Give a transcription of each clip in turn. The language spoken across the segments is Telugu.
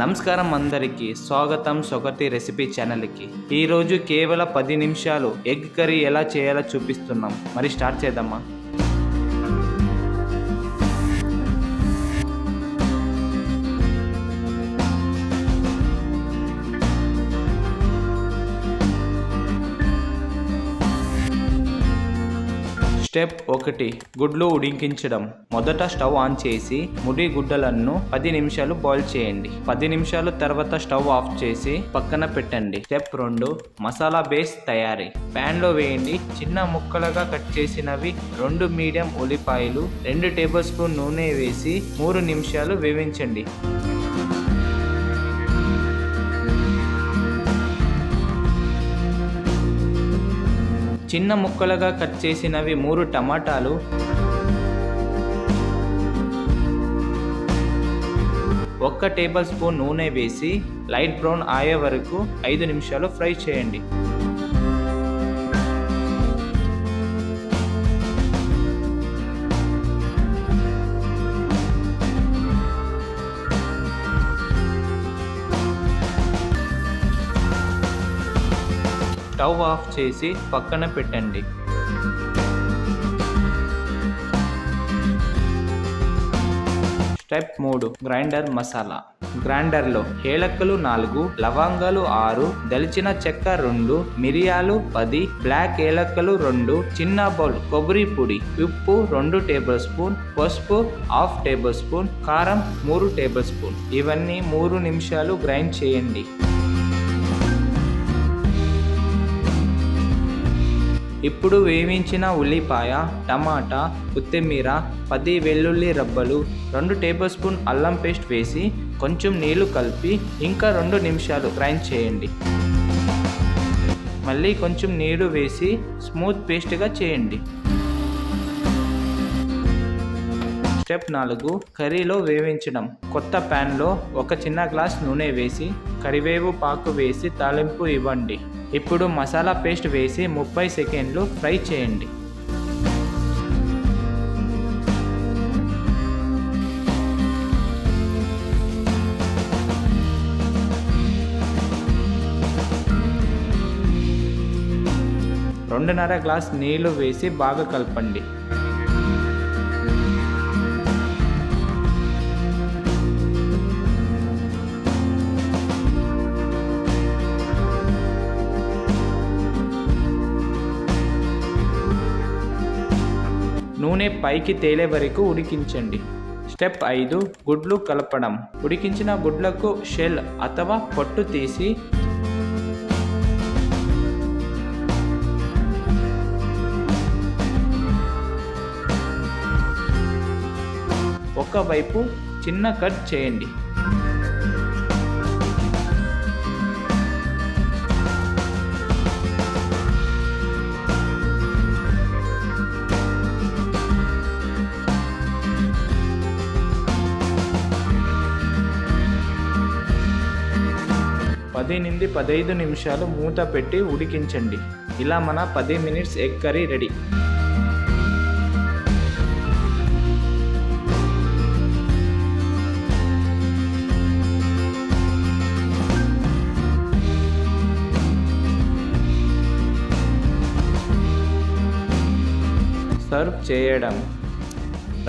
నమస్కారం అందరికీ స్వాగతం సొగతి రెసిపీ ఛానల్కి. ఈరోజు కేవలం పది నిమిషాలు ఎగ్ కర్రీ ఎలా చేయాలో చూపిస్తున్నాం. మరి స్టార్ట్ చేద్దామా? స్టెప్ ఒకటి గుడ్లు ఉడికించడం. మొదట స్టవ్ ఆన్ చేసి ముడి గుడ్డలను పది నిమిషాలు బాయిల్ చేయండి. పది నిమిషాలు తర్వాత స్టవ్ ఆఫ్ చేసి పక్కన పెట్టండి. స్టెప్ రెండు మసాలా బేస్ తయారీ. ప్యాన్లో వేయండి. చిన్న ముక్కలుగా కట్ చేసినవి రెండు మీడియం ఉల్లిపాయలు రెండు టేబుల్ స్పూన్ నూనె వేసి మూడు నిమిషాలు వేవించండి చిన్న ముక్కలుగా కట్ చేసినవి మూడు టమాటాలు. ఒక్క టేబుల్ స్పూన్ నూనె వేసి లైట్ బ్రౌన్ అయ్యే వరకు ఐదు నిమిషాలు ఫ్రై చేయండి. స్టవ్ ఆఫ్ చేసి పక్కన పెట్టండి. స్టెప్ మూడు గ్రైండర్ మసాలా. గ్రైండర్లో ఏలక్కలు నాలుగు లవంగాలు ఆరు దలిచిన చెక్క రెండు మిరియాలు పది బ్లాక్ ఏలక్కలు రెండు చిన్న బౌల్ కొబ్బరి పొడి ఉప్పు రెండు టేబుల్ స్పూన్ పసుపు హాఫ్ టేబుల్ స్పూన్ కారం మూడు టేబుల్ స్పూన్. ఇవన్నీ మూడు నిమిషాలు గ్రైండ్ చేయండి. ఇప్పుడు వేయించిన ఉల్లిపాయ టమాటా కొత్తిమీర పది వెల్లుల్లి రబ్బలు రెండు టేబుల్ స్పూన్ అల్లం పేస్ట్ వేసి కొంచెం నీళ్ళు కలిపి ఇంకా రెండు నిమిషాలు గ్రైండ్ చేయండి. మళ్ళీ కొంచెం నీరు వేసి స్మూత్ పేస్ట్గా చేయండి. స్టెప్ నాలుగు కర్రీలో వేయించడం. కొత్త ప్యాన్లో ఒక చిన్న గ్లాస్ నూనె వేసి కరివేపు పాకు వేసి తాలింపు ఇవ్వండి. ఇప్పుడు మసాలా పేస్ట్ వేసి ముప్పై సెకండ్లు ఫ్రై చేయండి. రెండున్నర గ్లాస్ నీళ్ళు వేసి బాగా కలపండి. నూనె పైకి తేలే వరకు ఉడికించండి. స్టెప్ ఐదు గుడ్లు కలపడం. ఉడికించిన గుడ్లకు షెల్ అథవా పొట్టు తీసి ఒకవైపు చిన్న కట్ చేయండి. పది నుండి పదహైదు నిమిషాలు మూత పెట్టి ఉడికించండి. ఇలా మన పది minutes egg curry ready. Serve చేయడం.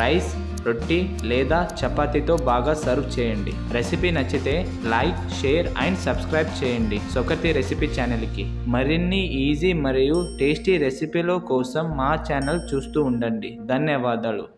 రైస్ రొట్టి లేదా చపాతీతో బాగా సర్వ్ చేయండి. రెసిపీ నచ్చితే లైక్ షేర్ అండ్ సబ్స్క్రైబ్ చేయండి. సొకటి రెసిపీ ఛానల్కి మరిన్ని ఈజీ మరియు టేస్టీ రెసిపీల కోసం మా ఛానల్ చూస్తూ ఉండండి. ధన్యవాదాలు.